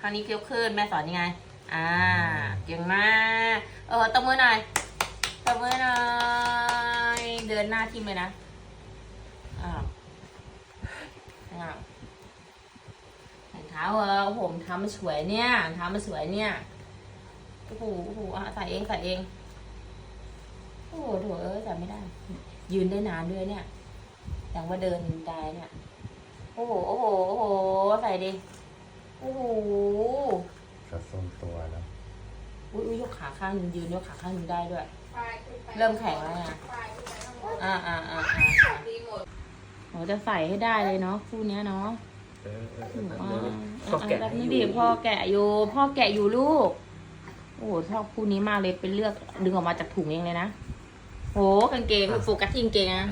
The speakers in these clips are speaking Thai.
คราวนี้เคี้ยวขึ้นแม่สอนยังไง อ่า เก่งมาก เออตบมือหน่อยตบมือหน่อย เดินหน้าทิมเลยนะ อ้าวอ้าวรองเท้าเออโอ้โหรองเท้ามันสวยเนี่ยรองเท้ามันสวยเนี่ยโอ้โหโอ้โหอะใส่เองใส่เอง โอ้โหโถเอ้ยใส่ไม่ได้ ยืนได้นานด้วยเนี่ยอย่างว่าเดินได้เนี่ย โอ้โห โอ้โห โอ้โห ใส่ดิ โอ้โหกระทรงตัวแล้วอุ้ยอุ๊ยยกขาข้างหนึงยืนยกขาข้างหนึงได้ด้วยไฟขึ้นไปเริ่มแข็งแล้วไงไฟขึ้นไปข้างบนอ่าอ่าอ่าอ่าอ่าดีหมดโหจะใส่ให้ได้เลยเนาะคู่เนี้ยเนาะเออเออเออ่าออ่าก็แกะแบบให้นี้อดิยู่พ่อแกะอยู่ พ่อแกะอยู่ลูก โอ้โหชอบคู่นี้มากเลยเป็นเลือกดึงออกมาจากถุงเองเลยนะโหกางเกงโฟกัสที่กางเกงนะ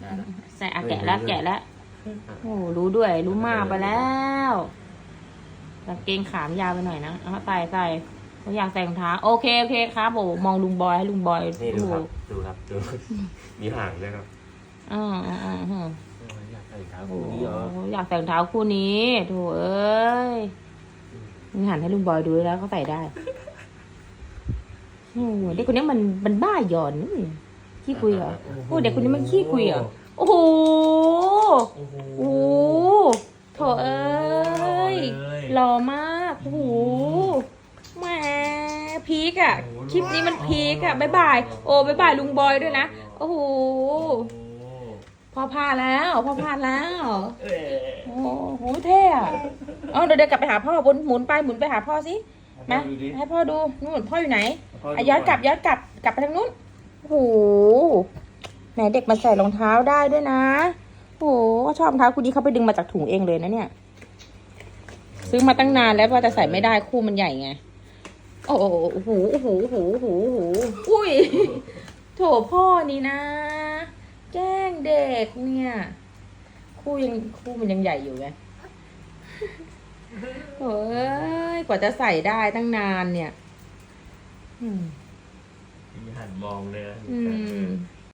ได้แล้วใส่อะแกะแล้วแกะแล้ว โอ้รู้ด้วย รู้มากไปแล้วกางเกงขามยาวไปหน่อยนะเอาใส่ใส่ผมอยากใส่รองเท้าโอเคโอเคครับโอ้มองลุงบอยให้ลุงบอยนี่ดูโอ้ครับดูครับดูมีห่างด้วยครับอ่าอ่าอ่าอ่าโอ้ยอยากใส่เท้าโอ้คู่นี้เหรออยากใส่รองเท้าคู่นี้โถเอ้ยนี่หันให้ลุงบอยดูแล้วเขาใส่ได้โอ้โหเด็กคนนี้มันมันบ้าหย่อนนี่ขี้คุยเหรอโอ้เด็กคนนี้มันขี้คุยเหรอโอ้โห โอ้โหโอ้โหโถเอ้ยเลยหล่อมากโอ้โหแหมพีกอะคลิปนี้มันพีกอะบ๊ายบาย โอ้บ๊ายบายลุงบอยด้วยนะ โอ้โหโอ้พอพาแล้ว พอพาแล้วเอ้ยโอ้โหเท่อะเอาเดี๋ยวเดี๋ยวกลับไปหาพ่อบนหมุนไปหมุนไปหาพ่อสิ มาดูดิให้พ่อดูนู่นพ่ออยู่ไหนพ่ดูอะย้อนกลับย้อนกลับกลับไปทางนู้นโอ้โหไหนเด็กมาใส่รองเท้าได้ด้วยนะ โอ้โหชอบรองเท้าคู่นี้เขาไปดึงมาจากถุงเองเลยนะเนี่ย ซื้อมาตั้งนานแล้วเพราะจะใส่ไม่ได้คู่มันใหญ่ไง โอ้โหโอ้โหโอ้โหโอ้โหโอ้โหโอ้โหอุ้ย โถพ่อนี่นะ แกล้งเด็กเนี่ย คู่ยังคู่มันยังใหญ่อยู่ไงโอ้ย กว่าจะใส่ได้ตั้งนานเนี่ย อืมมีหันมองเลยนะ อืม